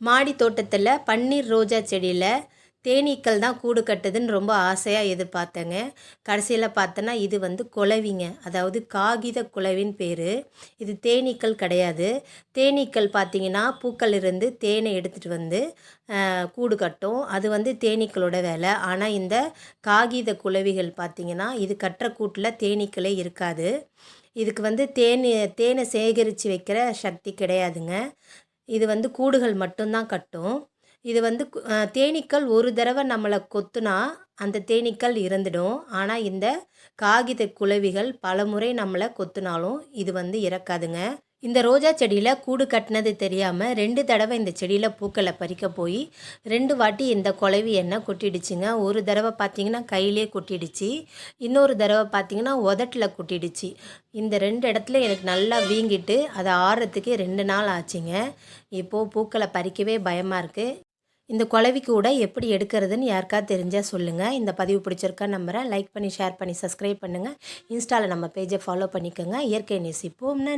மாடி தோட்டத்தில் பன்னீர் ரோஜா செடியில் தேனீக்கள் தான் கூடு கட்டுதுன்னு ரொம்ப ஆசையாக எதிர்பார்த்தேங்க. கடைசியில் பார்த்தோன்னா இது வந்து குலவிங்க. அதாவது காகித குலவின்னு பேர். இது தேனீக்கள் கிடையாது. தேனீக்கள் பார்த்தீங்கன்னா பூக்கள் இருந்து தேனை எடுத்துகிட்டு வந்து கூடு கட்டும். அது வந்து தேனீக்களோட வேலை. ஆனால் இந்த காகித குலவிகள் பார்த்திங்கன்னா இது கட்டுற கூட்டில் தேனீக்களே இருக்காது. இதுக்கு வந்து தேனி தேனை சேகரித்து வைக்கிற சக்தி கிடையாதுங்க. இது வந்து கூடுகள் மட்டும்தான் கட்டும். இது வந்து தேனீக்கள் ஒரு தடவை நம்மளை கொத்துனா அந்த தேனீக்கள் இறந்துடும். ஆனால் இந்த காகித குளவிகள் பலமுறை நம்மளை கொத்துனாலும் இது வந்து இறக்காதுங்க. இந்த ரோஜா செடியில் கூடு கட்டினது தெரியாமல் ரெண்டு தடவை இந்த செடியில் பூக்களை பறிக்க போய் ரெண்டு வாட்டி இந்த குலவி என்ன கொட்டிடுச்சுங்க? ஒரு தடவை பார்த்தீங்கன்னா கையிலே கொட்டிடுச்சு. இன்னொரு தடவை பார்த்தீங்கன்னா உதட்டில் கொட்டிடுச்சு. இந்த ரெண்டு இடத்துல எனக்கு நல்லா வீங்கிட்டு அதை ஆறுறதுக்கு ரெண்டு நாள் ஆச்சுங்க. இப்போது பூக்களை பறிக்கவே பயமாக இருக்குது இந்த குலவி கூட எப்படி எடுக்கிறதுன்னு யாருக்காவது தெரிஞ்சால் சொல்லுங்கள் இந்த பதிவு பிடிச்சிருக்கா நம்புகிறேன் லைக் பண்ணி ஷேர் பண்ணி சப்ஸ்கிரைப் பண்ணுங்கள் இன்ஸ்டாவில் நம்ம பேஜை ஃபாலோ பண்ணிக்கோங்க. இயற்கை நேசிப்போம்னு